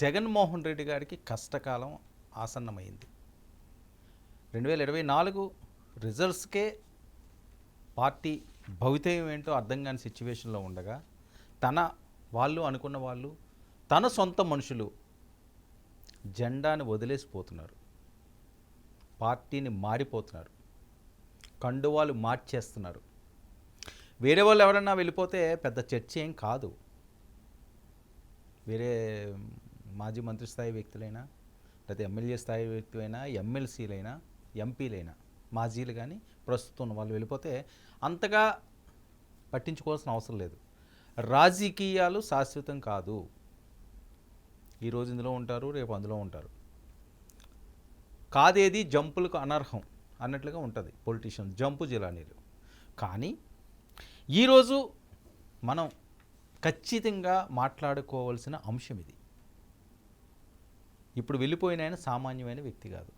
జగన్మోహన్ రెడ్డి గారికి కష్టకాలం ఆసన్నమైంది. రెండు వేల ఇరవై నాలుగు రిజల్ట్స్కే పార్టీ భవితవ్యం ఏంటో అర్థం కాని సిచ్యువేషన్లో ఉండగా తన వాళ్ళు అనుకున్న వాళ్ళు తన సొంత మనుషులు జెండాని వదిలేసిపోతున్నారు. పార్టీని మారిపోతున్నారు. కండువాలు మార్చేస్తున్నారు. వేరే వాళ్ళు ఎవరన్నా వెళ్ళిపోతే పెద్ద చర్చ ఏం కాదు. వేరే మాజీ మంత్రి స్థాయి వ్యక్తులైనా లేదా ఎమ్మెల్యే స్థాయి వ్యక్తులైనా ఎమ్మెల్సీలైనా ఎంపీలైనా మాజీలు కానీ ప్రస్తుతం ఉన్న వాళ్ళు వెళ్ళిపోతే అంతగా పట్టించుకోవాల్సిన అవసరం లేదు. రాజకీయాలు శాశ్వతం కాదు. ఈరోజు ఇందులో ఉంటారు రేపు అందులో ఉంటారు. కాదేది జంపులకు అనర్హం అన్నట్లుగా ఉంటుంది పొలిటీషియన్ జంపు జిలానీలు కానీ ఈరోజు మనం ఖచ్చితంగా మాట్లాడుకోవాల్సిన అంశం ఇది. ఇప్పుడు వెళ్ళిపోయిన ఆయన సామాన్యమైన వ్యక్తి కాదు.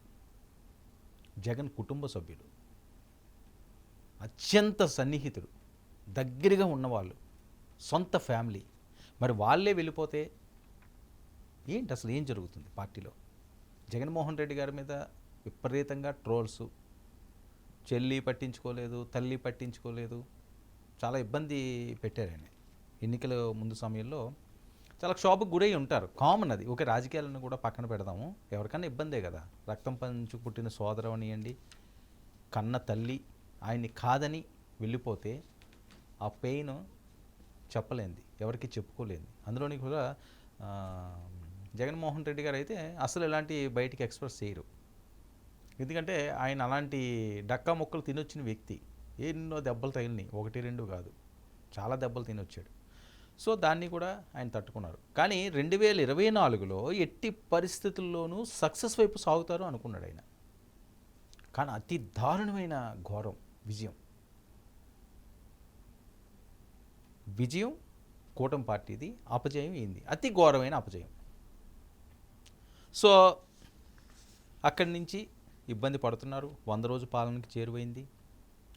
జగన్ కుటుంబ సభ్యులు అత్యంత సన్నిహితుడు. దగ్గరగా ఉన్నవాళ్ళు. సొంత ఫ్యామిలీ. మరి వాళ్ళే వెళ్ళిపోతే ఏంటి అసలు ఏం జరుగుతుంది పార్టీలో? జగన్మోహన్ రెడ్డి గారి మీద విపరీతంగా ట్రోల్స్. చెల్లి పట్టించుకోలేదు తల్లి పట్టించుకోలేదు. చాలా ఇబ్బంది పెట్టారు ఆయన. ఎన్నికల ముందు సమయంలో చాలా క్షోభకు గురై ఉంటారు. కామన్ అది. ఓకే రాజకీయాలను కూడా పక్కన పెడదాము. ఎవరికైనా ఇబ్బందే కదా. రక్తం పంచు పుట్టిన సోదరం అనియండి కన్న తల్లి ఆయన్ని కాదని వెళ్ళిపోతే ఆ పెయిన్ చెప్పలేంది. ఎవరికి చెప్పుకోలేంది. అందులోని కూడా జగన్మోహన్ రెడ్డి గారు అయితే అసలు ఎలాంటి బయటికి ఎక్స్ప్రెస్ చేయరు. ఎందుకంటే ఆయన అలాంటి డక్కా మొక్కలు తినొచ్చిన వ్యక్తి. ఎన్నో దెబ్బలు తగిలినాయి. ఒకటి రెండు కాదు. చాలా దెబ్బలు తినొచ్చాడు. సో దాన్ని కూడా ఆయన తట్టుకున్నారు. కానీ రెండు వేల ఇరవై నాలుగులో ఎట్టి పరిస్థితుల్లోనూ సక్సెస్ వైపు సాగుతారు అనుకున్నాడు ఆయన. కానీ అతి దారుణమైన ఘోరం విజయం. విజయం కూటమి పార్టీది అపజయం అయింది అతి ఘోరమైన అపజయం. సో అక్కడి నుంచి ఇబ్బంది పడుతున్నారు. వంద రోజు పాలనకి చేరువైంది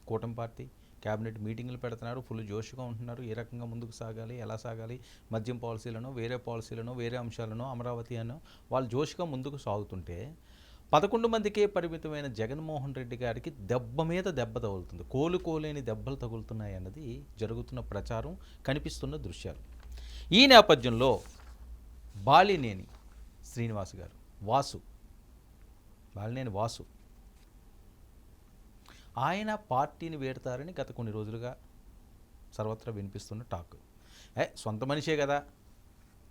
కూటమి పార్టీ. క్యాబినెట్ మీటింగ్లు పెడుతున్నారు ఫుల్ జోష్గా ఉంటున్నారు. ఏ రకంగా ముందుకు సాగాలి ఎలా సాగాలి మద్యం పాలసీలను వేరే పాలసీలను వేరే అంశాలను అమరావతి అను వాళ్ళు జోష్గా ముందుకు సాగుతుంటే పదకొండు మందికే పరిమితమైన జగన్మోహన్ రెడ్డి గారికి దెబ్బ మీద దెబ్బ తగులుతుంది. కోలుకోలేని దెబ్బలు తగులుతున్నాయి అన్నది జరుగుతున్న ప్రచారం కనిపిస్తున్న దృశ్యాలు. ఈ నేపథ్యంలో బాలినేని శ్రీనివాస్ గారు వాసు బాలినేని వాసు ఆయన పార్టీని వేడతారని గత కొన్ని రోజులుగా సర్వత్రా వినిపిస్తున్న టాక్. ఏ సొంత మనిషే కదా.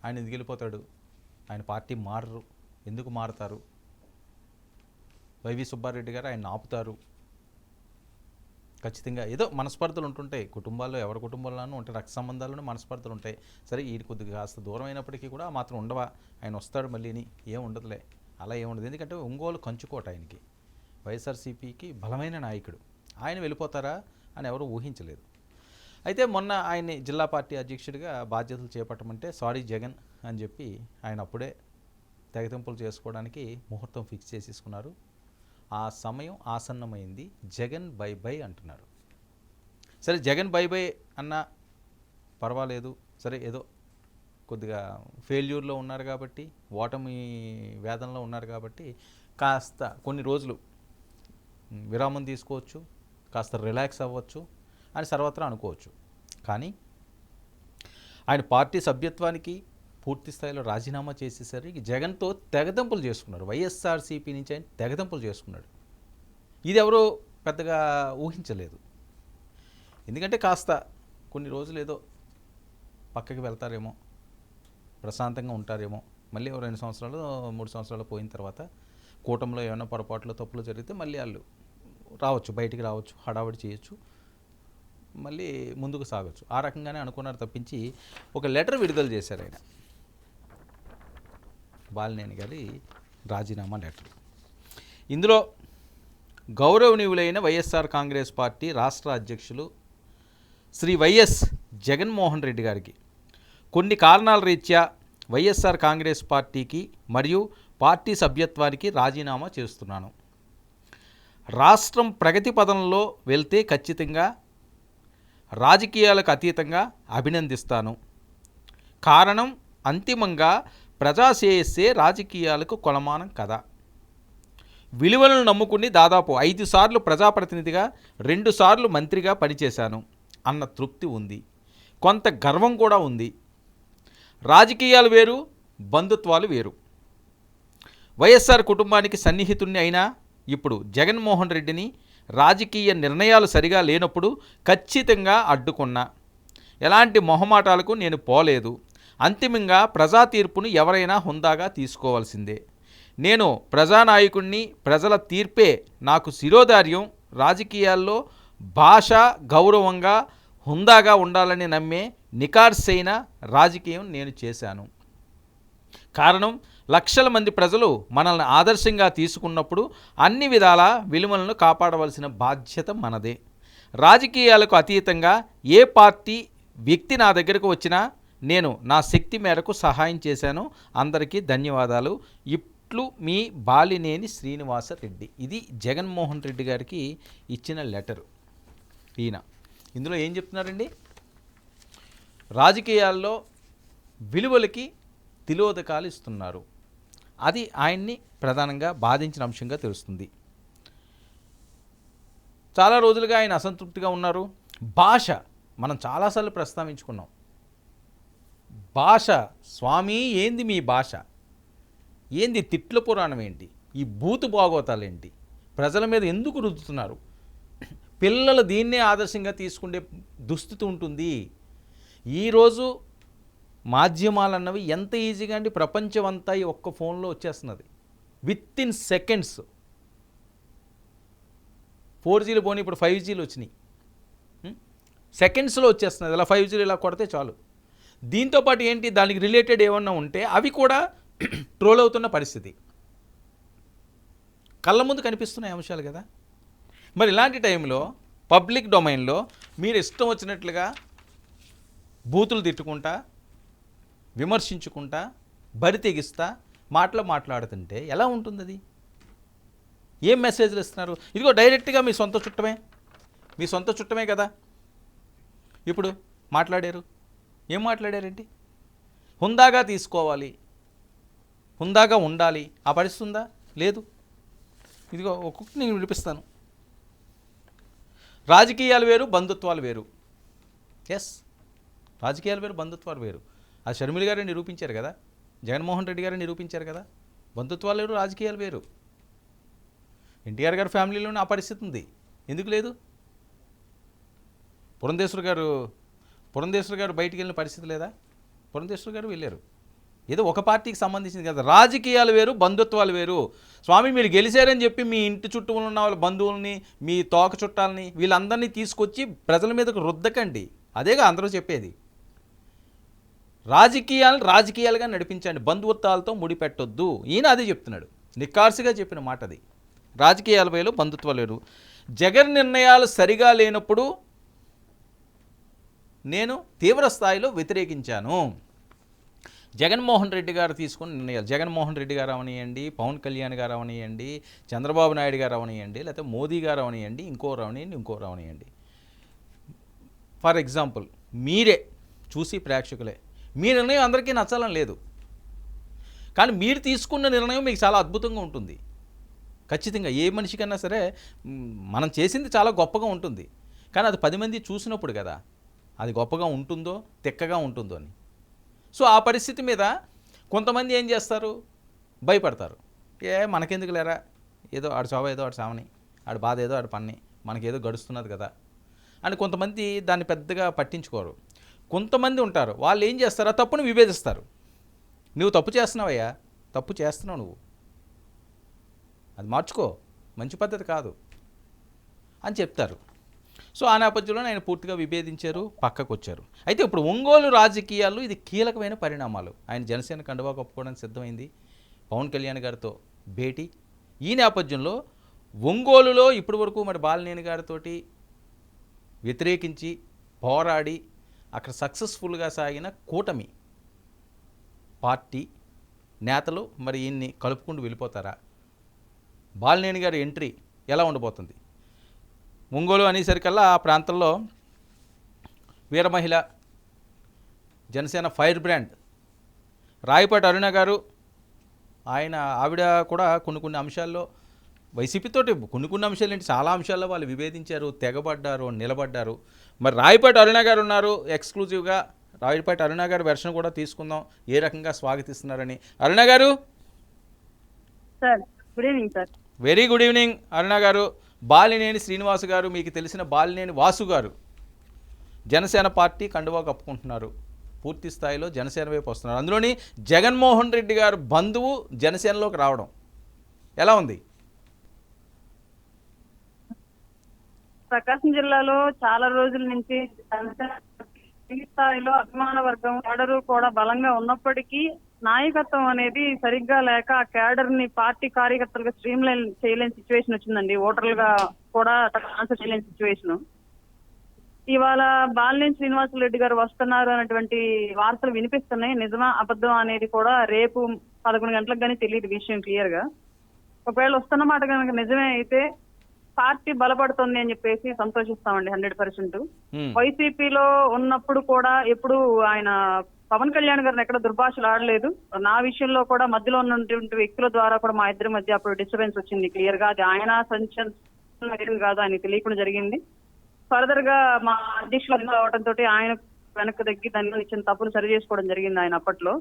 ఆయన ఎందుకు వెళ్ళిపోతాడు? ఆయన పార్టీ మారరు. ఎందుకు మారతారు? వైవి సుబ్బారెడ్డి గారు ఆయన ఆపుతారు. ఖచ్చితంగా ఏదో మనస్పర్ధలు ఉంటుంటాయి. కుటుంబాల్లో ఎవరి కుటుంబంలోనూ ఉంటాయి రక్త సంబంధాల్లోనూ మనస్పర్ధలు ఉంటాయి. సరే ఈ కొద్దిగా కాస్త దూరం అయినప్పటికీ కూడా మాత్రం ఉండవా? ఆయన వస్తాడు మళ్ళీని. ఏం ఉండదులే. అలా ఏముండదు ఉండదు. ఎందుకంటే ఒంగోలు కంచుకోట ఆయనకి. వైఎస్ఆర్సీపీకి బలమైన నాయకుడు. ఆయన వెళ్ళిపోతారా అని ఎవరు ఊహించలేదు. అయితే మొన్న ఆయన్ని జిల్లా పార్టీ అధ్యక్షుడిగా బాధ్యతలు చేపట్టమంటే సారీ జగన్ అని చెప్పి ఆయన అప్పుడే తెగతింపులు చేసుకోవడానికి ముహూర్తం ఫిక్స్ చేసేసుకున్నారు. ఆ సమయం ఆసన్నమైంది. జగన్ బై బై అంటున్నారు. సరే జగన్ బై బై అన్నా పర్వాలేదు. సరే ఏదో కొద్దిగా ఫెయిల్యూర్లో ఉన్నారు కాబట్టి ఓటమి వేదనలో ఉన్నారు కాబట్టి కాస్త కొన్ని రోజులు విరామం తీసుకోవచ్చు కాస్త రిలాక్స్ అవ్వచ్చు అని సర్వత్రా అనుకోవచ్చు. కానీ ఆయన పార్టీ సభ్యత్వానికి పూర్తి స్థాయిలో రాజీనామా చేసేసరికి జగన్తో తెగదంపులు చేసుకున్నారు వైఎస్ఆర్సీపీ నుంచి ఆయన తెగదంపులు చేసుకున్నాడు. ఇది ఎవరో పెద్దగా ఊహించలేదు. ఎందుకంటే కాస్త కొన్ని రోజులు ఏదో పక్కకి వెళ్తారేమో ప్రశాంతంగా ఉంటారేమో మళ్ళీ రెండు సంవత్సరాలు మూడు సంవత్సరాలు పోయిన తర్వాత కూటమిలో ఏమైనా పొరపాట్లు తప్పులు జరిగితే మళ్ళీ వాళ్ళు రావచ్చు బయటికి రావచ్చు హడావిడి చేయొచ్చు. మళ్ళీ ముందుకు సాగొచ్చు. ఆ రకంగానే అనుకున్నారు తప్పించి ఒక లెటర్ విడుదల చేశారు ఆయన. బాలినేని గారి రాజీనామా లెటర్. ఇందులో గౌరవనీయులైన వైఎస్ఆర్ కాంగ్రెస్ పార్టీ రాష్ట్ర అధ్యక్షులు శ్రీ వైఎస్ జగన్మోహన్ రెడ్డి గారికి. కొన్ని కారణాల రీత్యా వైఎస్ఆర్ కాంగ్రెస్ పార్టీకి మరియు పార్టీ సభ్యత్వానికి రాజీనామా చేస్తున్నాను. రాష్ట్రం ప్రగతి పదంలో వెళ్తే ఖచ్చితంగా రాజకీయాలకు అతీతంగా అభినందిస్తాను. కారణం అంతిమంగా ప్రజాశ్రేయస్సే రాజకీయాలకు కొలమానం కదా విలువలను నమ్ముకుని దాదాపు ఐదు సార్లు ప్రజాప్రతినిధిగా రెండుసార్లు మంత్రిగా పనిచేశాను అన్న తృప్తి ఉంది. కొంత గర్వం కూడా ఉంది. రాజకీయాలు వేరు బంధుత్వాలు వేరు. వైఎస్ఆర్ కుటుంబానికి సన్నిహితుణ్ణి అయినా ఇప్పుడు జగన్మోహన్ రెడ్డిని రాజకీయ నిర్ణయాలు సరిగా లేనప్పుడు ఖచ్చితంగా అడ్డుకున్నా. ఎలాంటి మొహమాటాలకు నేను పోలేదు. అంతిమంగా ప్రజా తీర్పును ఎవరైనా హుందాగా తీసుకోవాల్సిందే. నేను ప్రజానాయకుణ్ణి ప్రజల తీర్పే నాకు శిరోధార్యం రాజకీయాల్లో భాష గౌరవంగా హుందాగా ఉండాలని నమ్మే నికార్సైన రాజకీయం నేను చేశాను. కారణం లక్షల మంది ప్రజలు మనల్ని ఆదర్శంగా తీసుకున్నప్పుడు అన్ని విధాల విలువలను కాపాడవలసిన బాధ్యత మనదే. రాజకీయాలకు అతీతంగా ఏ పార్టీ వ్యక్తి నా దగ్గరకు వచ్చినా నేను నా శక్తి మేరకు సహాయం చేశాను. అందరికీ ధన్యవాదాలు. ఇట్లు మీ బాలినేని శ్రీనివాస రెడ్డి. ఇది జగన్మోహన్ రెడ్డి గారికి ఇచ్చిన లెటరు. ఈయన. ఇందులో ఏం చెప్తున్నారండి? రాజకీయాల్లో విలువలకి తిలోదకాలు ఇస్తున్నారు. అది ఆయన్ని ప్రధానంగా బాధించిన అంశంగా తెలుస్తుంది. చాలా రోజులుగా ఆయన అసంతృప్తిగా ఉన్నారు. భాష మనం చాలాసార్లు ప్రస్తావించుకున్నాం. భాష స్వామి ఏంది మీ భాష? ఏంది తిట్ల పురాణం ఏంటి? ఈ భూతు భాగవతాలు ఏంటి? ప్రజల మీద ఎందుకు రుద్దుతున్నారు? పిల్లలు దీన్నే ఆదర్శంగా తీసుకునే దుస్థితి ఉంటుంది. ఈరోజు మాధ్యమాలు అన్నవి ఎంత ఈజీగా అండి? ప్రపంచం అంతా ఈ ఒక్క ఫోన్లో వచ్చేస్తున్నది. విత్ ఇన్ సెకండ్స్ ఫోర్ జీలు పోనీ ఇప్పుడు ఫైవ్ జీలు వచ్చినాయి. Hmm? సెకండ్స్లో వచ్చేస్తున్నది. ఇలా ఫైవ్ జీలు ఇలా కొడితే చాలు. దీంతోపాటు ఏంటి? దానికి రిలేటెడ్ ఏమన్నా ఉంటే అవి కూడా ట్రోల్ అవుతున్న పరిస్థితి. కళ్ళ ముందు కనిపిస్తున్నాయి అంశాలు కదా? మరి ఇలాంటి టైంలో పబ్లిక్ డొమైన్లో మీరు ఇష్టం వచ్చినట్లుగా బూతులు తిట్టుకుంటా విమర్శించుకుంటా బరి తెగిస్తా మాటలు మాట్లాడుతుంటే ఎలా ఉంటుంది అది ఏం మెసేజ్లు ఇస్తున్నారు? ఇదిగో డైరెక్ట్గా మీ సొంత చుట్టమే. మీ సొంత చుట్టమే కదా. ఇప్పుడు మాట్లాడారు. ఏం మాట్లాడారండి హుందాగా తీసుకోవాలి. హుందాగా ఉండాలి. ఆ పరిస్థితి ఉందా? లేదు. ఇదిగో ఒక్కొక్కటి నేను వినిపిస్తాను. రాజకీయాలు వేరు బంధుత్వాలు వేరు. ఎస్ రాజకీయాలు వేరు బంధుత్వాలు వేరు. ఆ షర్మిల గారే నిరూపించారు కదా? జగన్మోహన్ రెడ్డి గారే నిరూపించారు కదా? బంధుత్వాలు వేరు రాజకీయాలు వేరు. ఎన్టీఆర్ గారి ఫ్యామిలీలోనే ఆ పరిస్థితి ఉంది. ఎందుకు లేదు? పురంధేశ్వర్ గారు పురంధేశ్వర్ గారు బయటికి వెళ్ళిన పరిస్థితి లేదా? పురంధేశ్వర్ గారు వెళ్ళారు. ఏదో ఒక పార్టీకి సంబంధించింది కదా. రాజకీయాలు వేరు బంధుత్వాలు వేరు. స్వామి మీరు గెలిచారని చెప్పి మీ ఇంటి చుట్టూ ఉన్న వాళ్ళ బంధువుల్ని మీ తోక చుట్టాలని వీళ్ళందరినీ తీసుకొచ్చి ప్రజల మీదకు రుద్దకండి. అదేగా అందరూ చెప్పేది. రాజకీయాలను రాజకీయాలుగా నడిపించండి బంధుత్వాలతో ముడిపెట్టొద్దు. ఈయన అదే చెప్తున్నాడు. నిక్కార్సిగా చెప్పిన మాట అది. రాజకీయాల వేలు బంధుత్వాలు వేరు జగన్ నిర్ణయాలు సరిగా లేనప్పుడు నేను తీవ్ర స్థాయిలో వ్యతిరేకించాను. జగన్మోహన్ రెడ్డి గారు తీసుకున్న నిర్ణయాలు. జగన్మోహన్ రెడ్డి గారు అవనియండి పవన్ కళ్యాణ్ గారు అవనియండి చంద్రబాబు నాయుడు గారు అవనియండి లేకపోతే మోదీ గారు అవనియండి ఇంకో అవనియండి ఇంకో అవనియండి ఫర్ ఎగ్జాంపుల్ మీరే చూసి ప్రేక్షకులే. మీ నిర్ణయం అందరికీ నచ్చాలని లేదు. కానీ మీరు తీసుకున్న నిర్ణయం మీకు చాలా అద్భుతంగా ఉంటుంది. ఖచ్చితంగా ఏ మనిషికైనా సరే మనం చేసింది చాలా గొప్పగా ఉంటుంది. కానీ అది పది మంది చూసినప్పుడు కదా అది గొప్పగా ఉంటుందో తిక్కగా ఉంటుందో అని. సో ఆ పరిస్థితి మీద కొంతమంది ఏం చేస్తారు? భయపడతారు. ఏ మనకెందుకు లేరా ఏదో ఆడు చావ ఏదో ఆడు చావని ఆడు బాధ ఏదో ఆడు పన్ని మనకేదో గడుస్తున్నది కదా అని కొంతమంది దాన్ని పెద్దగా పట్టించుకోరు. కొంతమంది ఉంటారు. వాళ్ళు ఏం చేస్తారు? ఆ తప్పును విభేదిస్తారు. నువ్వు తప్పు చేస్తున్నావయ్యా. తప్పు చేస్తున్నావు నువ్వు. అది మార్చుకో. మంచి పద్ధతి కాదు. అని చెప్తారు. సో ఆ నేపథ్యంలో ఆయన పూర్తిగా విభేదించారు పక్కకు వచ్చారు అయితే ఇప్పుడు ఒంగోలు రాజకీయాల్లో ఇది కీలకమైన పరిణామాలు. ఆయన జనసేన కండువా కప్పుకోవడానికి సిద్ధమైంది. పవన్ కళ్యాణ్ గారితో భేటీ. ఈ నేపథ్యంలో ఒంగోలులో ఇప్పటి వరకు మరి బాలినేని గారితోటి వ్యతిరేకించి పోరాడి అక్కడ సక్సెస్ఫుల్గా సాగిన కూటమి పార్టీ నేతలు మరి ఈయన్ని కలుపుకుంటూ వెళ్ళిపోతారా? బాలినేని గారి ఎంట్రీ ఎలా ఉండబోతుంది? ఒంగోలు అనేసరికల్లా ఆ ప్రాంతంలో వీరమహిళ జనసేన ఫైర్ బ్రాండ్ రాయపాటి అరుణ గారు ఆయన ఆవిడ కూడా కొన్ని కొన్ని అంశాల్లో వైసీపీతోటి కొన్ని కొన్ని అంశాలు ఏంటి? చాలా అంశాల్లో వాళ్ళు విభేదించారు తెగబడ్డారు నిలబడ్డారు. మరి రాయపాటి అరుణ గారు ఉన్నారు ఎక్స్క్లూజివ్గా రాయపాటి అరుణ గారి వెర్షన్ కూడా తీసుకుందాం. ఏ రకంగా స్వాగతిస్తున్నారని. Aruna garu? Good evening sir very good evening Aruna garu. Balineni Srinivas గారు మీకు తెలిసిన బాలినేని వాసు గారు. జనసేన పార్టీ కండువా కప్పుకుంటున్నారు. పూర్తి స్థాయిలో జనసేన వైపు వస్తున్నారు. అందులోని జగన్మోహన్ రెడ్డి గారు బంధువు జనసేనలోకి రావడం ఎలా ఉంది? ప్రకాశం జిల్లాలో చాలా రోజుల నుంచి ఈ స్థాయిలో అభిమాన వర్గం కేడర్ కూడా బలంగా ఉన్నప్పటికీ నాయకత్వం అనేది సరిగ్గా లేక ఆ కేడర్ని పార్టీ కార్యకర్తలుగా స్ట్రీమ్ లైన్ చేయలేని సిచ్యువేషన్ వచ్చిందండి. ఓటర్లుగా కూడా ఆన్సర్ చేయలేని సిచ్యువేషన్. ఇవాళ బాలినేని శ్రీనివాసరెడ్డి గారు వస్తున్నారు అనేటువంటి వార్తలు వినిపిస్తున్నాయి. నిజమా అబద్ధం అనేది కూడా రేపు పదకొండు గంటలకు కానీ తెలియదు విషయం క్లియర్గా ఒకవేళ వస్తున్న మాట కనుక నిజమే అయితే పార్టీ బలపడుతుంది అని చెప్పేసి సంతోషిస్తామండి హండ్రెడ్ పర్సెంట్. వైసీపీలో ఉన్నప్పుడు కూడా ఎప్పుడు ఆయన పవన్ కళ్యాణ్ గారిని ఎక్కడ దుర్భాషలు ఆడలేదు. నా విషయంలో కూడా మధ్యలో ఉన్నటువంటి వ్యక్తుల ద్వారా కూడా మా ఇద్దరి మధ్య అప్పుడు డిస్టర్బెన్స్ వచ్చింది. క్లియర్గా అది ఆయన సంచలనం కాదు ఆయన తెలియకుండా జరిగింది. ఫర్దర్గా మా అధ్యక్షులు అవడంతో ఆయన వెనక్కి తగ్గి దాని ఇచ్చిన తప్పును సరి చేసుకోవడం జరిగింది ఆయన అప్పట్లో.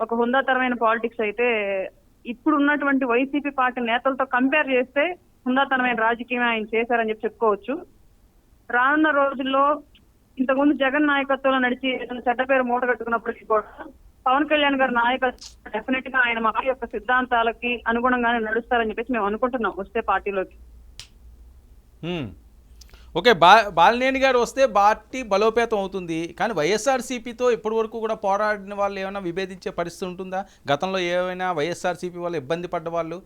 ఒక హుందాతరమైన పాలిటిక్స్ అయితే ఇప్పుడు ఉన్నటువంటి వైసీపీ పార్టీ నేతలతో కంపేర్ చేస్తే హుందాతనమైన రాజకీయం ఆయన చేశారని చెప్పి చెప్పుకోవచ్చు. రానున్న రోజుల్లో ఇంతకుముందు జగన్ నాయకత్వంలో నడిచి ఏదైనా చెడ్డ పేరు మూట కట్టుకున్నప్పటికీ కూడా పవన్ కళ్యాణ్ గారి నాయకత్వం డెఫినెట్గా ఆయన మా యొక్క సిద్ధాంతాలకి అనుగుణంగానే నడుస్తారని చెప్పేసి మేము అనుకుంటున్నాం వస్తే పార్టీలోకి. ఓకే బా బాలినేని గారు వస్తే పార్టీ బలోపేతం అవుతుంది. కానీ వైఎస్ఆర్సీపీతో ఇప్పటి వరకు కూడా పోరాడిన వాళ్ళు ఏమైనా విభేదించే పరిస్థితి ఉంటుందా? గతంలో ఏమైనా వైఎస్ఆర్సీపీ వాళ్ళు ఇబ్బంది పడ్డ వాళ్ళు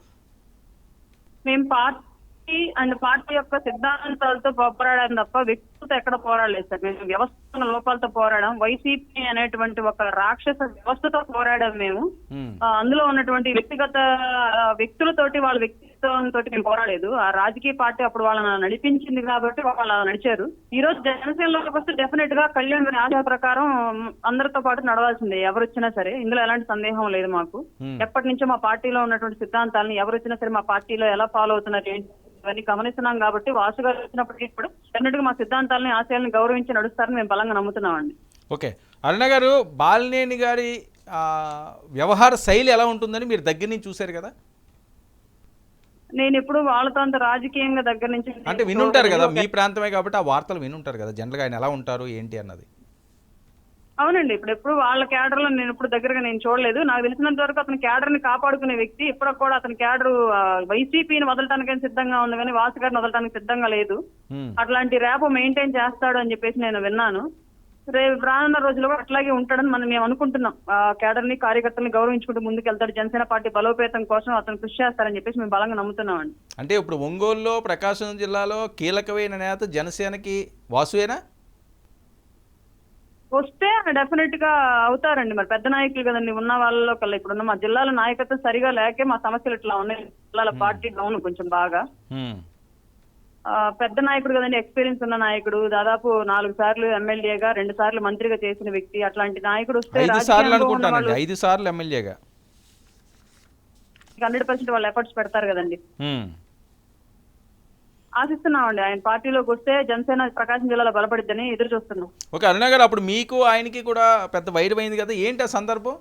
మేము పార్టీ అండ్ పార్టీ యొక్క సిద్ధాంతాలతో పోరాడాం తప్ప వ్యక్తులతో ఎక్కడ పోరాడలేదు సార్. మేము వ్యవస్థ లోపాలతో పోరాడాం. వైసీపీ అనేటువంటి ఒక రాక్షస వ్యవస్థతో పోరాడాం మేము. అందులో ఉన్నటువంటి వ్యక్తిగత వ్యక్తులతోటి వాళ్ళ వ్యక్తిత్వంతో మేము పోరాడలేదు. ఆ రాజకీయ పార్టీ అప్పుడు వాళ్ళని నడిపించింది కాబట్టి వాళ్ళు నడిచారు. ఈ రోజు జనసేనలోకి వస్తే డెఫినెట్గా కళ్యాణ్ గారి ఆశయ ప్రకారం అందరితో పాటు నడవాల్సిందే. ఎవరు వచ్చినా సరే. ఇందులో ఎలాంటి సందేహం లేదు మాకు. ఎప్పటి నుంచో మా పార్టీలో ఉన్నటువంటి సిద్ధాంతాలను ఎవరు వచ్చినా సరే మా పార్టీలో ఎలా ఫాలో అవుతున్నారు ఏంటి ఇవన్నీ గమనిస్తున్నాం కాబట్టి వాసు గారు వచ్చినప్పటికీ కూడా డెఫినెట్గా మా సిద్ధాంతాలని ఆశయాలను గౌరవించి నడుస్తారని మేము బలంగా నమ్ముతున్నామండి. ఓకే. అరుణ గారు బాలినేని గారి ఆ, వ్యవహార శైలి ఎలా ఉంటుందని మీరు దగ్గర నుంచి చూశారు కదా? నేను ఎప్పుడు వాళ్ళతో అంత రాజకీయంగా దగ్గర నుంచి అంటే వినుంటారు కదా మీ ప్రాంతమే కాబట్టి ఆ వార్తలు వినుంటారు కదా జనరల్గా ఆయన ఎలా ఉంటారు ఏంటి అన్నది? అవునండి ఇప్పుడు ఎప్పుడు వాళ్ళ క్యాడర్లో నేను ఇప్పుడు దగ్గరగా నేను చూడలేదు. నాకు తెలిసినంత వరకు అతని క్యాడర్ని కాపాడుకునే వ్యక్తి ఇప్పుడు కూడా అతని క్యాడర్ వైసీపీని వదలటానికి సిద్ధంగా ఉంది కానీ వాసు గారిని వదలటానికి సిద్ధంగా లేదు. అట్లాంటి ర్యాప్ మెయింటైన్ చేస్తాడు అని చెప్పేసి నేను విన్నాను. రేపు రానున్న రోజుల్లో కూడా అట్లాగే ఉంటాడని మనం మేము అనుకుంటున్నాం. ఆ క్యాడర్ని కార్యకర్తల్ని గౌరవించుకుంటూ ముందుకు వెళ్తాడు జనసేన పార్టీ బలోపేతం కోసం అతను కృషి చేస్తారని చెప్పేసి మేము బలంగా నమ్ముతున్నామండి. అంటే ఇప్పుడు ఒంగోలులో ప్రకాశం జిల్లాలో కీలకమైన నేత జనసేనకి వాసువేనా? వస్తే డెఫినెట్గా అవుతారండి. మరి పెద్ద నాయకులు కదండి ఉన్న వాళ్ళలో కల్లా ఇప్పుడున్న మా జిల్లాలో నాయకత్వం సరిగా లేకే మా సమస్యలు ఇట్లా ఉన్నాయి. జిల్లాల పార్టీ డౌన్ కొంచెం బాగా. పెద్ద నాయకుడు కదండి ఎక్స్పీరియన్స్ ఉన్న నాయకుడు. దాదాపు నాలుగు సార్లు ఎమ్మెల్యేగా రెండు సార్లు మంత్రిగా చేసిన వ్యక్తి. అట్లాంటి నాయకుడు వస్తే ఐదు రాజకీయ సార్లు అనుభవం ఉన్న అనుకుంటానండి. వాళ్ళు ఐదు సార్లు ఎమ్మెల్యేగా. హండ్రెడ్ పర్సెంట్ వాళ్ళు ఎఫర్ట్స్ పెడతారు కదండి. ఆశిస్తున్నామండి. ఆయన పార్టీలోకి వస్తే జనసేన ప్రకాశం జిల్లాలో బలపడిద్దని ఎదురు చూస్తున్నాం. ఓకే అరుణ గారు అప్పుడు మీకు ఆయనకి కూడా పెద్ద వైరమైంది కదా. ఏంటి ఆ సందర్భం?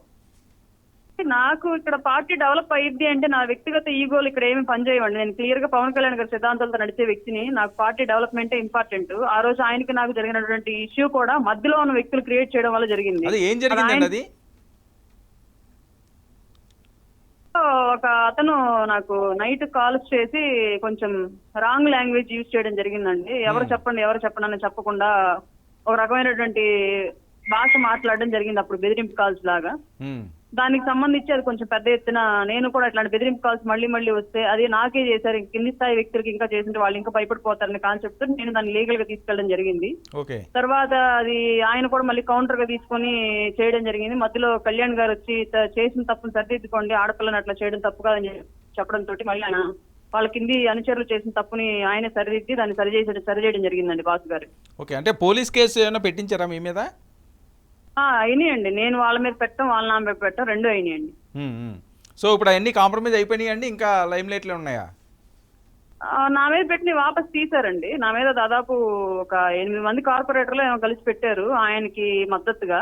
నాకు ఇక్కడ పార్టీ డెవలప్ అయ్యిద్ది అంటే నా వ్యక్తిగత ఈగోలు ఇక్కడ ఏమి పనిచేయవండి. నేను క్లియర్గా పవన్ కళ్యాణ్ గారి సిద్ధాంతాలతో నడిచే వ్యక్తిని నాకు పార్టీ డెవలప్మెంటే ఇంపార్టెంట్ ఆ రోజు ఆయనకి నాకు జరిగినటువంటి ఇష్యూ కూడా మధ్యలో ఉన్న వ్యక్తులు క్రియేట్ చేయడం వల్ల జరిగింది. ఏం అది? ఒక అతను నాకు నైట్ కాల్స్ చేసి కొంచెం రాంగ్ లాంగ్వేజ్ యూజ్ చేయడం జరిగిందండి. ఎవరు చెప్పండి ఎవరు చెప్పండి అని చెప్పకుండా ఒక రకమైనటువంటి భాష మాట్లాడడం జరిగింది అప్పుడు బెదిరింపు కాల్స్ లాగా. దానికి సంబంధించి అది కొంచెం పెద్ద ఎత్తున నేను కూడా ఇట్లాంటి బెదిరింపు కాల్స్ మళ్ళీ మళ్ళీ వస్తే అది నాకే చేశారు. కింది స్థాయి వ్యక్తులకి ఇంకా చేసింటే వాళ్ళు ఇంకా భయపడిపోతారనే కాన్సెప్ట్ నేను దాన్ని లీగల్గా తీసుకెళ్ళడం జరిగింది. ఓకే. తర్వాత అది ఆయన కూడా మళ్ళీ కౌంటర్గా తీసుకొని చేయడం జరిగింది. మధ్యలో కళ్యాణ్ గారు వచ్చి "త- చేసిన తప్పును సరిదిద్దుకోండి ఆడపిల్లని అట్లా చేయడం తప్పు కాదని చెప్పడం తోటి మళ్ళీ ఆయన వాళ్ళ కింది అనుచరులు చేసిన తప్పుని ఆయనే సరిదిద్ది దాన్ని సరిచేసి సరిచేయడం జరిగిందండి బాసు గారు. ఓకే. అంటే పోలీస్ కేసు ఏమైనా పెట్టించారా మీ మీద? అయినాయండి. నేను వాళ్ళ మీద పెట్టడం వాళ్ళ నా మీద పెట్టడం రెండు అయినాయండి. సో ఇప్పుడు అవన్నీ కాంప్రమైజ్ అయిపోయినాయండి ఇంకా లైమ్ లైట్లో ఉన్నాయా ఆ, నా మీద పెట్టిన వాపస్ తీశారండి. నా మీద దాదాపు ఒక ఎనిమిది మంది కార్పొరేటర్లు ఏమో కలిసి పెట్టారు ఆయనకి మద్దతుగా.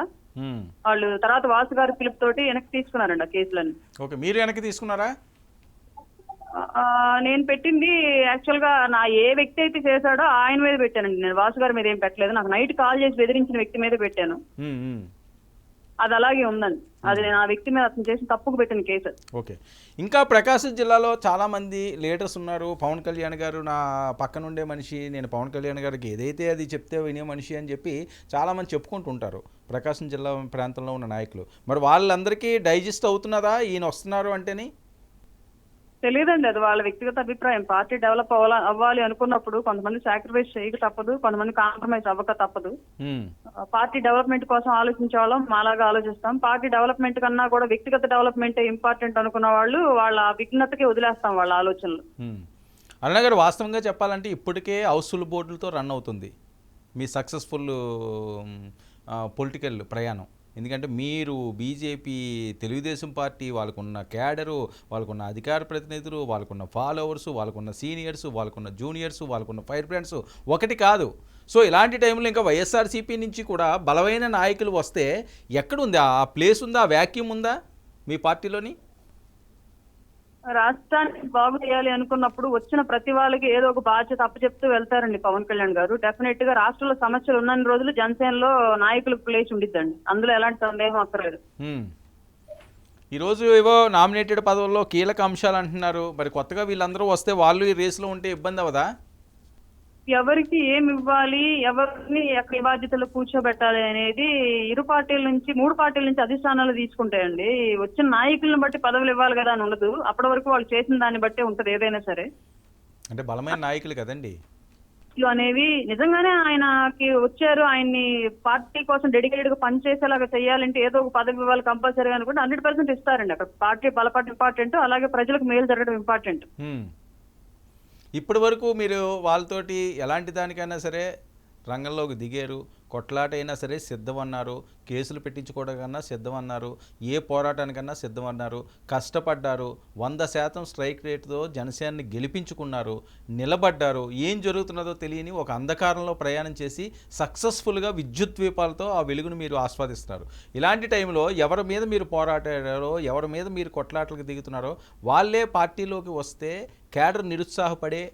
వాళ్ళు తర్వాత వాసు గారి పిలుపు తోటి వెనక్కి తీసుకున్నారండి ఆ కేసులని ఓకే మీరు వెనక్కి తీసుకున్నారా? నేను పెట్టింది యాక్చువల్గా నా ఏ వ్యక్తి అయితే చేశాడో ఆయన మీద పెట్టానండి. నేను వాసు గారి మీద ఏం పెట్టలేదు. నాకు నైట్ కాల్ చేసి బెదిరించిన వ్యక్తి మీద పెట్టాను. అది అలాగే ఉందండి. అది నేను ఆ వ్యక్తి మీద అతను చేసిన తప్పుకు పెట్టిన కేసు. ఓకే. ఇంకా ప్రకాశం జిల్లాలో చాలామంది లీడర్స్ ఉన్నారు. పవన్ కళ్యాణ్ గారు నా పక్కన ఉండే మనిషి నేను పవన్ కళ్యాణ్ గారికి ఏదైతే అది చెప్తే వినే మనిషి అని చెప్పి చాలామంది చెప్పుకుంటుంటారు. ప్రకాశం జిల్లా ప్రాంతంలో ఉన్న నాయకులు. మరి వాళ్ళందరికీ డైజెస్ట్ అవుతున్నదా? ఈయన వస్తున్నారు అంటేని? తెలియదండి. అది వాళ్ళ వ్యక్తిగత అభిప్రాయం. పార్టీ డెవలప్ అవ్వాల అవ్వాలి అనుకున్నప్పుడు కొంతమంది సాక్రిఫైస్ చేయక తప్పదు కొంతమంది కాంప్రమైజ్ అవ్వక తప్పదు. పార్టీ డెవలప్మెంట్ కోసం ఆలోచించే వాళ్ళం మాలాగా ఆలోచిస్తాం. పార్టీ డెవలప్మెంట్ కన్నా కూడా వ్యక్తిగత డెవలప్మెంట్ ఇంపార్టెంట్ అనుకున్న వాళ్ళు వాళ్ళ విఘ్నతకి వదిలేస్తాం వాళ్ళ ఆలోచనలు. అరుణ గారు వాస్తవంగా చెప్పాలంటే ఇప్పటికే హౌస్ఫుల్ బోర్డులతో రన్ అవుతుంది. మీ సక్సెస్ఫుల్ పొలిటికల్ ప్రయాణం. ఎందుకంటే మీరు బీజేపీ తెలుగుదేశం పార్టీ వాళ్ళకున్న క్యాడరు వాళ్ళకున్న అధికార ప్రతినిధులు వాళ్ళకున్న ఫాలోవర్స్ వాళ్ళకున్న సీనియర్స్ వాళ్ళకున్న జూనియర్స్ వాళ్ళకున్న ఫైర్ ఫ్రెండ్స్ ఒకటి కాదు. సో ఇలాంటి టైంలో ఇంకా వైఎస్ఆర్సీపీ నుంచి కూడా బలమైన నాయకులు వస్తే ఎక్కడుంది? ఆ ప్లేస్ ఉందా ఆ వ్యాక్యూమ్ ఉందా మీ పార్టీలోని? రాష్ట్రాన్ని బాగు చేయాలి అనుకున్నప్పుడు వచ్చిన ప్రతి వాళ్ళకి ఏదో ఒక బాధ్యత అప్పచెప్తూ వెళ్తారండి పవన్ కళ్యాణ్ గారు. డెఫినెట్గా రాష్ట్రంలో సమస్యలు ఉన్నన్ని రోజులు జనసేనలో నాయకులకు ప్లేస్ ఉండిద్దండి. అందులో ఎలాంటి సందేహం అక్కర్లేదు ఈరోజు ఏవో నామినేటెడ్ పదవుల్లో కీలక అంశాలు అంటున్నారు. మరి కొత్తగా వీళ్ళందరూ వస్తే వాళ్ళు ఈ రేసులో ఉంటే ఇబ్బంది అవదా ఎవరికి ఏమి ఇవ్వాలి ఎవరిని ఎక్కడ బాధ్యతలు కూర్చోబెట్టాలి అనేది ఇరు పార్టీల నుంచి మూడు పార్టీల నుంచి అధిష్టానాలు తీసుకుంటాయండి. వచ్చిన నాయకులను బట్టి పదవులు ఇవ్వాలి కదా అని ఉండదు. అప్పటి వరకు వాళ్ళు చేసిన దాన్ని బట్టే ఉంటది ఏదైనా సరే. అంటే బలమైన నాయకులు కదండి. అనేవి నిజంగానే ఆయనకి వచ్చారు. ఆయన్ని పార్టీ కోసం డెడికేటెడ్గా పనిచేసేలాగా చేయాలంటే ఏదో ఒక పదవి ఇవ్వాలి కంపల్సరీ అనుకుంటే హండ్రెడ్ పర్సెంట్ ఇస్తారండి అక్కడ. పార్టీ బలపడడం ఇంపార్టెంట్ అలాగే ప్రజలకు మేలు జరగడం ఇంపార్టెంట్. ఇప్పటి వరకు మీరు వాళ్ళతోటి ఎలాంటి దానికైనా సరే రంగంలోకి దిగారు కొట్లాట అయినా సరే సిద్ధమన్నారు కేసులు పెట్టించుకోవడానికన్నా సిద్ధమన్నారు ఏ పోరాటానికన్నా సిద్ధమన్నారు కష్టపడ్డారు వంద శాతం స్ట్రైక్ రేటుతో జనసేనని గెలిపించుకున్నారు నిలబడ్డారు ఏం జరుగుతున్నదో తెలియని ఒక అంధకారంలో ప్రయాణం చేసి సక్సెస్ఫుల్గా విద్యుత్ ద్వీపాలతో ఆ వెలుగును మీరు ఆస్వాదిస్తున్నారు. ఇలాంటి టైంలో ఎవరి మీద మీరు పోరాటారో ఎవరి మీద మీరు కొట్లాటలకు దిగుతున్నారో వాళ్ళే పార్టీలోకి వస్తే క్యాడర్ నిరుత్సాహపడే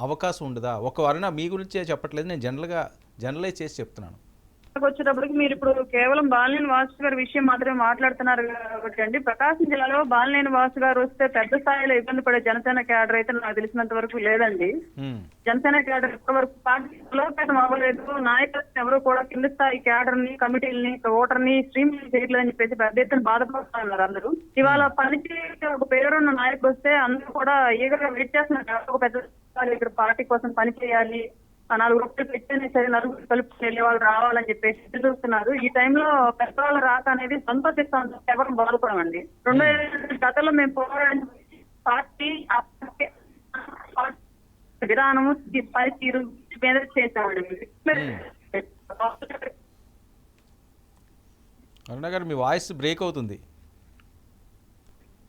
అవకాశం ఉండదా? ఒక వరణ మీ గురించే చెప్పట్లేదు నేను జనరల్గా జనరలైజ్ చేసి చెప్తున్నాను. వచ్చేటప్పటికి మీరు ఇప్పుడు కేవలం బాలినేని వాసు గారి విషయం మాత్రమే మాట్లాడుతున్నారు కాబట్టి అండి. ప్రకాశం జిల్లాలో బాలినేని వాసు గారు వస్తే పెద్ద స్థాయిలో ఇబ్బంది పడే జనసేన క్యాడర్ అయితే నాకు తెలిసినంత వరకు లేదండి. జనసేన క్యాడర్ ఇప్పటి వరకు పార్టీ బలోపేతం అవ్వలేదు. నాయకత్వం ఎవరు కూడా కింద స్థాయి క్యాడర్ని కమిటీలని ఓటర్ని స్ట్రీమ్ చేయట్లేదని చెప్పేసి పెద్ద ఎత్తున బాధపడుతున్నారు అందరూ. ఇవాళ పనిచేసే ఒక పేరున్న నాయకుడు వస్తే అందరూ కూడా ఈగగా వెయిట్ చేస్తున్నారు. ఒక పెద్ద ఇక్కడ పార్టీ కోసం పని చేయాలి నాలుగు రూపాయలు పెట్టినా సరే నలుగురు కలుపుకుని వెళ్ళే వాళ్ళు రావాలని చెప్పేసి చూస్తున్నారు. ఈ టైంలో పెద్దవాళ్ళ రాక అనేది సంతోషిస్తాం ఎవరు బాధపడమండి రెండో గతంలో మేము పోరాడిన పార్టీ విధానము పనితీరు మీద చేసామండి అరుణ గారు మీ వాయిస్ బ్రేక్ అవుతుంది.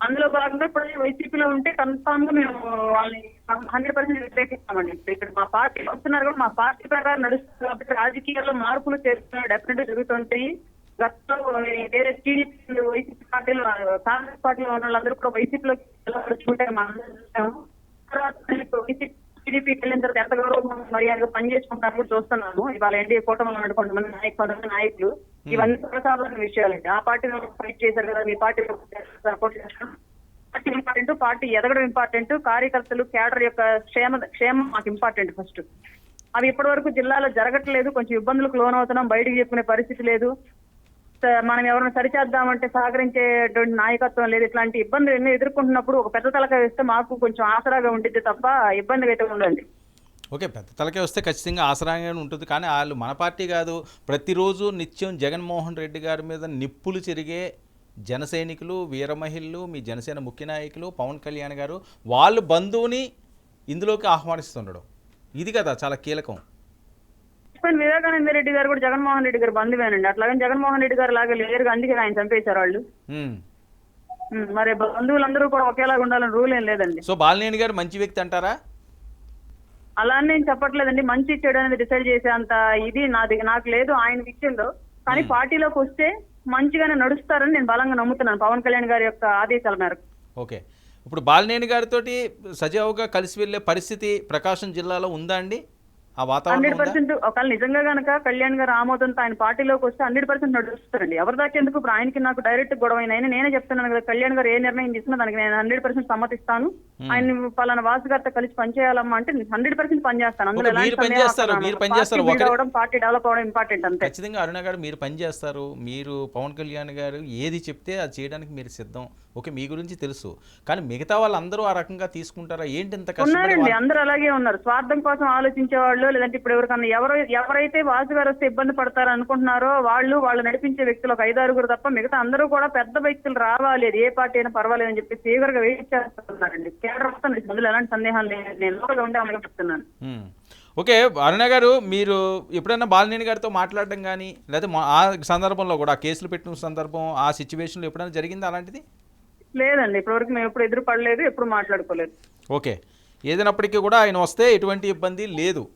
అందులో భాగంగా ఇప్పుడు వైసీపీలో ఉంటే కన్ఫామ్గా మేము వాళ్ళని హండ్రెడ్ పర్సెంట్ వ్యతిరేకిస్తామండి ఇప్పుడు ఇక్కడ మా పార్టీ వస్తున్నారు కూడా మా పార్టీ ప్రకారం నడుస్తుంది కాబట్టి రాజకీయాల్లో మార్పులు చేస్తున్నారు డెఫినెట్గా జరుగుతుంటాయి. గతంలో వేరే టీడీపీ వైసీపీ పార్టీలో కాంగ్రెస్ పార్టీలో ఉన్న వాళ్ళందరూ కూడా వైసీపీలోకి వెళ్ళాలనుకుంటే మనం చూసాము తర్వాత వైసీపీ టీడీపీకి వెళ్ళిన తర్వాత ఎంత గౌరవం మర్యాదగా పనిచేసుకుంటారు కూడా చూస్తున్నాము. ఇవాళ ఎన్డీఏ కూటమిలో ఉన్న కొంతమంది నాయకులు కొంతమంది నాయకులు. ఇవన్నీ ప్రసాదాల విషయాలండి. ఆ పార్టీలో ఫైట్ చేశారు కదా మీ పార్టీలో సపోర్ట్ చేస్తాం పార్టీ ఇంపార్టెంట్ పార్టీ ఎదగడం ఇంపార్టెంట్ కార్యకర్తలు క్యాడర్ యొక్క క్షేమ క్షేమం మాకు ఇంపార్టెంట్ ఫస్ట్ అవి ఇప్పటి వరకు జిల్లాలో జరగట్లేదు కొంచెం ఇబ్బందులకు లోనవుతున్నాం బయటికి చెప్పుకునే పరిస్థితి లేదు. మనం ఎవరైనా సరిచేద్దామంటే సహకరించేటువంటి నాయకత్వం లేదు ఇట్లాంటి ఇబ్బందులు ఎన్నో ఎదుర్కొంటున్నప్పుడు ఒక పెద్ద తలక వేస్తే మాకు కొంచెం ఆసరాగా ఉండిద్ది తప్ప ఇబ్బంది అయితే ఉండండి ఓకే పెద్ద తలకే వస్తే ఖచ్చితంగా ఆసరాగానే ఉంటుంది కానీ వాళ్ళు మన పార్టీ కాదు. ప్రతిరోజు నిత్యం జగన్మోహన్ రెడ్డి గారి మీద నిప్పులు చెరిగే జన సైనికులు వీర మహిళలు మీ జనసేన ముఖ్య నాయకులు పవన్ కళ్యాణ్ గారు వాళ్ళు బంధువుని ఇందులోకి ఆహ్వానిస్తుండడం. ఇది కదా చాలా కీలకం. చచ్చిపోయిన వివేకానంద రెడ్డి గారు కూడా జగన్మోహన్ రెడ్డి గారు బంధువేనండి. అట్లాగని జగన్మోహన్ రెడ్డి గారు లాగా లేరుగా అందుకే ఆయన చంపేశారు వాళ్ళు. మరి బంధువులందరూ కూడా ఒకేలాగా ఉండాలని రూల్ ఏం లేదండి. సో బాలినేని గారు మంచి వ్యక్తి అంటారా? అలా నేను చెప్పట్లేదండి. మంచి చెడు అనేది డిసైడ్ చేసే అంత ఇది నాది నాకు లేదు ఆయన విషయంలో కానీ పార్టీలోకి వస్తే మంచిగానే నడుస్తారని నేను బలంగా నమ్ముతున్నాను పవన్ కళ్యాణ్ గారి యొక్క ఆదేశాల మేరకు. ఓకే. ఇప్పుడు బాలినేని గారితో సజావుగా కలిసి వెళ్ళే పరిస్థితి ప్రకాశం జిల్లాలో ఉందా అండి? ఆ హండ్రెడ్ పర్సెంట్ ఒకవేళ నిజంగా గనక కళ్యాణ్ గారు ఆమోదంతో ఆయన పార్టీలోకి వస్తే హండ్రెడ్ పర్సెంట్ నడుస్తారండి ఎవరి దాకా ఎందుకు ఇప్పుడు ఆయనకి నాకు డైరెక్ట్ గొడవ అయినా అయినా నేనే చెప్తున్నాను కదా కళ్యాణ్ గారు ఏ నిర్ణయం తీసుకున్నా దానికి నేను హండ్రెడ్ పర్సెంట్ సమ్మతిస్తాను. ఆయన పలానా వాసు గారితో కలిసి పనిచేయాలమ్మా అంటే హండ్రెడ్ పర్సెంట్ పనిచేస్తాను. అందులో ఎలాంటి. పార్టీ డెవలప్ అవడం ఇంపార్టెంట్ అంతే. ఖచ్చితంగా అరుణ గారు మీరు పని చేస్తారు. మీరు పవన్ కళ్యాణ్ గారు ఏది చెప్తే అది చేయడానికి మీరు సిద్ధం. ఓకే మీ గురించి తెలుసు. కానీ మిగతా వాళ్ళందరూ ఆ రకంగా తీసుకుంటారా? ఏంటి ఇంత ఉన్నారండి అందరూ అలాగే ఉన్నారు. స్వార్థం కోసం ఆలోచించే వాళ్ళు లేదంటే ఇప్పుడు ఎవరికన్నా ఎవరు ఎవరైతే వాసు గారు వస్తే ఇబ్బంది పడతారు అనుకుంటున్నారో వాళ్ళు వాళ్ళు నడిపించే వ్యక్తులు ఒక ఐదారుగురు తప్ప మిగతా అందరూ కూడా పెద్ద వ్యక్తులు రావాలి. అది ఏ పార్టీ అయినా పర్వాలేదు అని చెప్పి తీవ్రంగా వెయిట్ చేస్తున్నారండి. కేంద్ర మొత్తం అందులో ఎలాంటి సందేహం లేదు నేను లోపల ఉండే అమ్మగా చెప్తున్నాను. ఓకే అరుణ గారు మీరు ఎప్పుడైనా బాలినేని గారితో మాట్లాడడం కానీ లేదా ఆ సందర్భంలో కూడా కేసులు పెట్టిన సందర్భం ఆ సిచ్యువేషన్లో ఎప్పుడైనా జరిగిందా అలాంటిది? లేదండి ఇప్పటివరకు మేము ఎప్పుడు ఎదురు పడలేదు ఎప్పుడు మాట్లాడుకోలేదు. ఓకే. ఏదైనప్పటికీ కూడా ఆయన వస్తే ఎటువంటి ఇబ్బంది లేదు.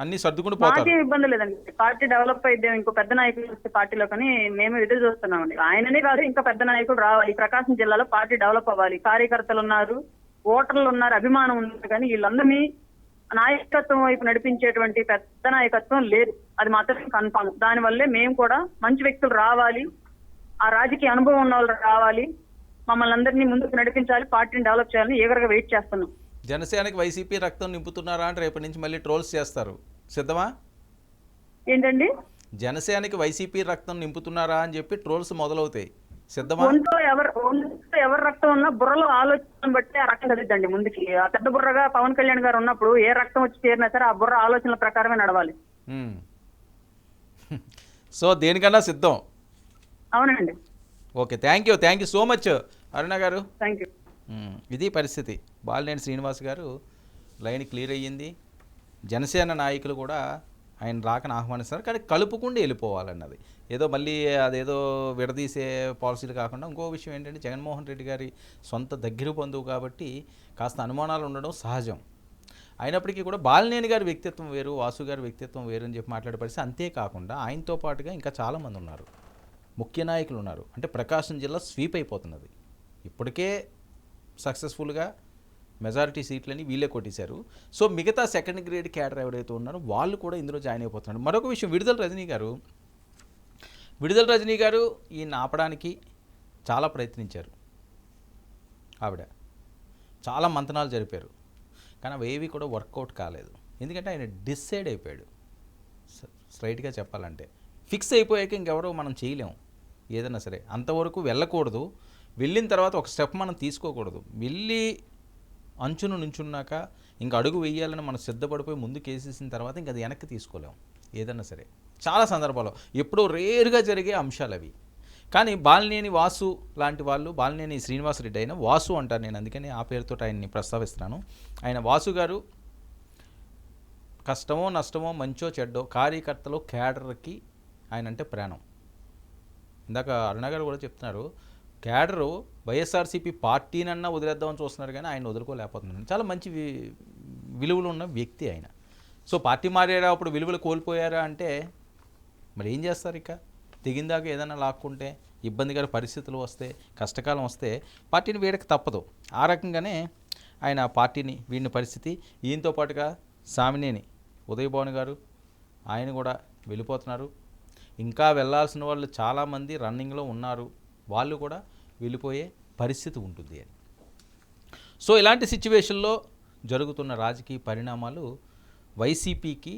అన్నీ సర్దుకుని పోతారు. మాకేం ఇబ్బంది లేదండి. పార్టీ డెవలప్ అయితే ఇంకో పెద్ద నాయకులు వస్తే పార్టీలో కానీ మేము ఎదురు చూస్తున్నామండి. ఆయననే కాదు ఇంకా పెద్ద నాయకులు రావాలి. ఈ ప్రకాశం జిల్లాలో పార్టీ డెవలప్ అవ్వాలి. కార్యకర్తలు ఉన్నారు ఓటర్లు ఉన్నారు అభిమానం ఉంది కానీ వీళ్ళందరినీ నాయకత్వం వైపు నడిపించేటువంటి పెద్ద నాయకత్వం లేదు. అది మాత్రం కన్ఫామ్. దానివల్లే మేము కూడా మంచి వ్యక్తులు రావాలి. ఆ రాజకీయ అనుభవం ఉన్న వాళ్ళు రావాలి. మమ్మల్ని అందరినీ ముందుకు నడిపించాలి పార్టీని డెవలప్ చేయాలని ఎగరగా వెయిట్ చేస్తున్నాం. జనసేనకి వైసీపీ రక్తం నింపుతున్నారా అంటే రేపటి నుంచి మళ్ళీ ట్రోల్స్ చేస్తారు. సిద్ధమా? ఏంటండి? జనసేనకి వైసీపీ రక్తం నింపుతున్నారా అని చెప్పి ట్రోల్స్ మొదలవుతాయి. సిద్ధమా? ఒంట్లో ఎవరు ఒంట్లో ఎవరి రక్తం ఉన్నా బుర్రలో ఆలోచన బట్టి ఆ రక్తం కదిద్దండి ముందుకి. ఆ పెద్ద బుర్రగా పవన్ కళ్యాణ్ గారు ఉన్నప్పుడు ఏ రక్తం వచ్చి చేరినా సరే ఆ బుర్ర ఆలోచనల ప్రకారమే నడవాలి. సో దేనికన్నా సిద్ధం. అవునండి. Okay thank you thank you so much. Aruna garu. Thank you hmm. ఇది పరిస్థితి. బాలినేని శ్రీనివాస్ గారు లైన్ క్లియర్ అయ్యింది. జనసేన నాయకులు కూడా ఆయన రాకని ఆహ్వానిస్తారు కానీ కలుపుకుండి వెళ్ళిపోవాలన్నది. ఏదో మళ్ళీ అదేదో విడదీసే పాలసీలు కాకుండా ఇంకో విషయం ఏంటంటే జగన్మోహన్ రెడ్డి గారి సొంత దగ్గర బంధువు కాబట్టి కాస్త అనుమానాలు ఉండడం సహజం. అయినప్పటికీ కూడా బాలినేని గారి వ్యక్తిత్వం వేరు వాసు గారి వ్యక్తిత్వం వేరు అని చెప్పి మాట్లాడే పరిస్థితి అంతేకాకుండా ఆయనతో పాటుగా ఇంకా చాలామంది ఉన్నారు. ముఖ్య నాయకులు ఉన్నారు. అంటే ప్రకాశం జిల్లా స్వీప్ అయిపోతున్నది. ఇప్పటికే సక్సెస్ఫుల్గా మెజారిటీ సీట్లని వీళ్ళే కొట్టేశారు. సో మిగతా సెకండ్ గ్రేడ్ క్యాడర్ ఎవరైతే ఉన్నారో వాళ్ళు కూడా ఇందులో జాయిన్ అయిపోతున్నారు. మరొక విషయం విడుదల రజనీ గారు. విడుదల రజనీ గారు ఈయన ఆపడానికి చాలా ప్రయత్నించారు. ఆవిడ చాలా మంతనాలు జరిపారు. కానీ అవి ఏవి కూడా వర్కౌట్ కాలేదు. ఎందుకంటే ఆయన డిసైడ్ అయిపోయాడు. స్ట్రైట్గా చెప్పాలంటే. ఫిక్స్ అయిపోయాక ఇంకెవరో మనం చేయలేం. ఏదైనా సరే. అంతవరకు వెళ్ళకూడదు. వెళ్ళిన తర్వాత ఒక స్టెప్ మనం తీసుకోకూడదు. వెళ్ళి అంచును నుంచున్నాక ఇంక అడుగు వేయాలని మనం సిద్ధపడిపోయి ముందుకు వేసేసిన తర్వాత ఇంకా అది వెనక్కి తీసుకోలేము ఏదైనా సరే. చాలా సందర్భాల్లో ఎప్పుడో రేరుగా జరిగే అంశాలు అవి. కానీ బాలినేని వాసు లాంటి వాళ్ళు బాలినేని శ్రీనివాసరెడ్డి అయిన వాసు అంటారు నేను అందుకని ఆ పేరుతో ఆయన్ని ప్రస్తావిస్తున్నాను. ఆయన వాసు గారు కష్టమో నష్టమో మంచో చెడ్డో కార్యకర్తలు క్యాడర్కి ఆయన అంటే ప్రాణం. ఇందాక అరుణ గారు కూడా చెప్తున్నారు క్యాడరు వైఎస్ఆర్సీపీ పార్టీనన్నా వదిలేద్దామని చూస్తున్నారు కానీ ఆయన వదులుకోలేకపోతున్నారు. చాలా మంచి విలువలు ఉన్న వ్యక్తి ఆయన. సో పార్టీ మారారా అప్పుడు విలువలు కోల్పోయారా అంటే మరి ఏం చేస్తారు ఇక? తెగిందాక ఏదైనా లాక్కుంటే ఇబ్బందికర పరిస్థితులు వస్తే కష్టకాలం వస్తే పార్టీని వీడక తప్పదు. ఆ రకంగానే ఆయన పార్టీని వీడిన పరిస్థితి. ఈయనతో పాటుగా సామినేని ఉదయభవన్ గారు ఆయన కూడా వెళ్ళిపోతున్నారు. ఇంకా వెళ్ళాల్సిన వాళ్ళు చాలామంది రన్నింగ్లో ఉన్నారు. వాళ్ళు కూడా వెళ్ళిపోయే పరిస్థితి ఉంటుంది అని. సో ఇలాంటి సిచ్యువేషన్లో జరుగుతున్న రాజకీయ పరిణామాలు వైసీపీకి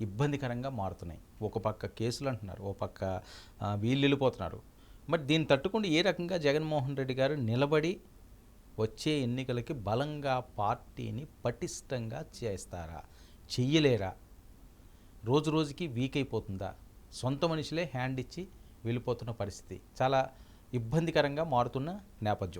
ఇబ్బందికరంగా మారుతున్నాయి. ఒక పక్క కేసులు అంటున్నారు ఒక పక్క వీళ్ళు వెళ్ళిపోతున్నారు. మరి దీన్ని తట్టుకుంటూ ఏ రకంగా జగన్మోహన్ రెడ్డి గారు నిలబడి వచ్చే ఎన్నికలకి బలంగా పార్టీని పటిష్టంగా చేస్తారా చెయ్యలేరా? రోజు రోజుకి వీక్ అయిపోతుందా? సొంత మనుషులే హ్యాండ్ ఇచ్చి వెళ్ళిపోతున్న పరిస్థితి. చాలా ఇబ్బందికరంగా మారుతున్న నేపథ్యం.